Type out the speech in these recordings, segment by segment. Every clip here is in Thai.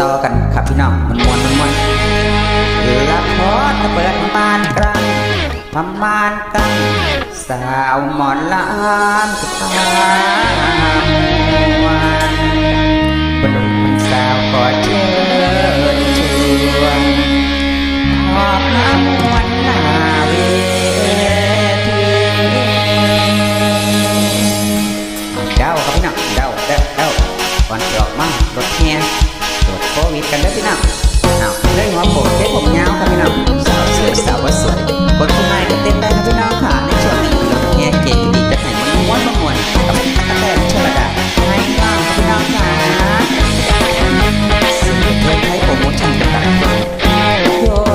ต่อกันครับพี่น้องมันมวนมันมวนละครเปิดบานกลางประมาณลางสาวหมอนล้านสุดท้ายวันบนุนสาวก็เชิญชวนพอพระมวนหน้าเวทีเดาครับพี่น้องเดาเดาเดาก่อนดอกมั่งรถเฮีย วดโควิดกันได้พี่น้องเอาเรื่องหัวผมเต้นผมเงาครับพี่น้องสาวสวยสาวว่าสวยบนผู้ชายก็เต้นได้ครับพี่น้องค่ะในช่วงนี้เราแง่เก่งดีจะให้มันม้วนมวนกับตะแคงชลดาให้น้องรับพี่น้องค่ะซื้อเพลงให้มปรโงชั่นต่างโย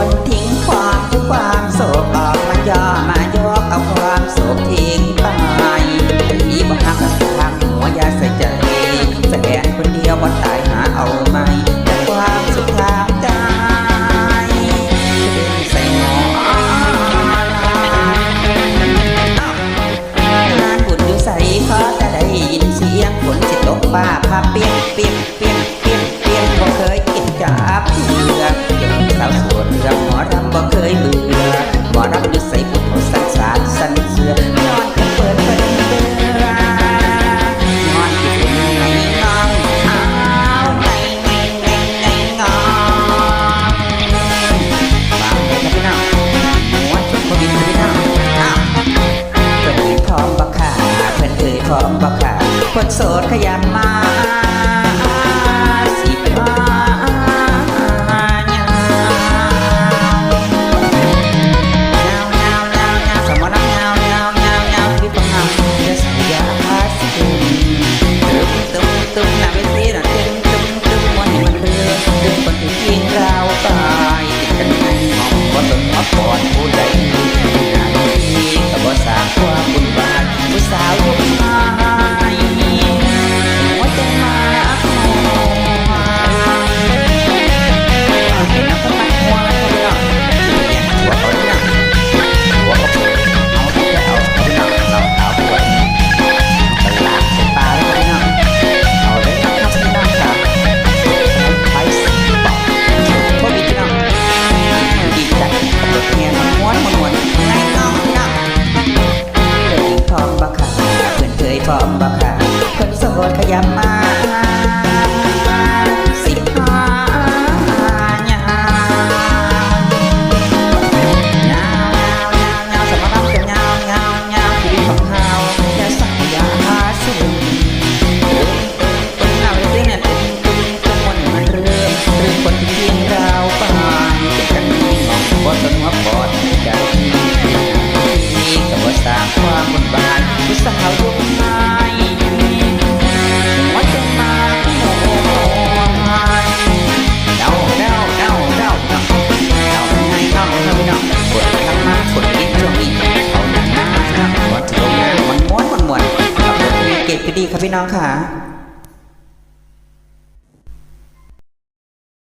นทิ้งความทุกความโศกออกมาย่อมายกเอาความโศกทิ้ง ป้าพาเปียกเปียก คนโสดขยันมาสิไปหาก่อนผู้ใด บ่ค่ะคนโสดขยับมา ดีค่ะพี่น้องค่ะ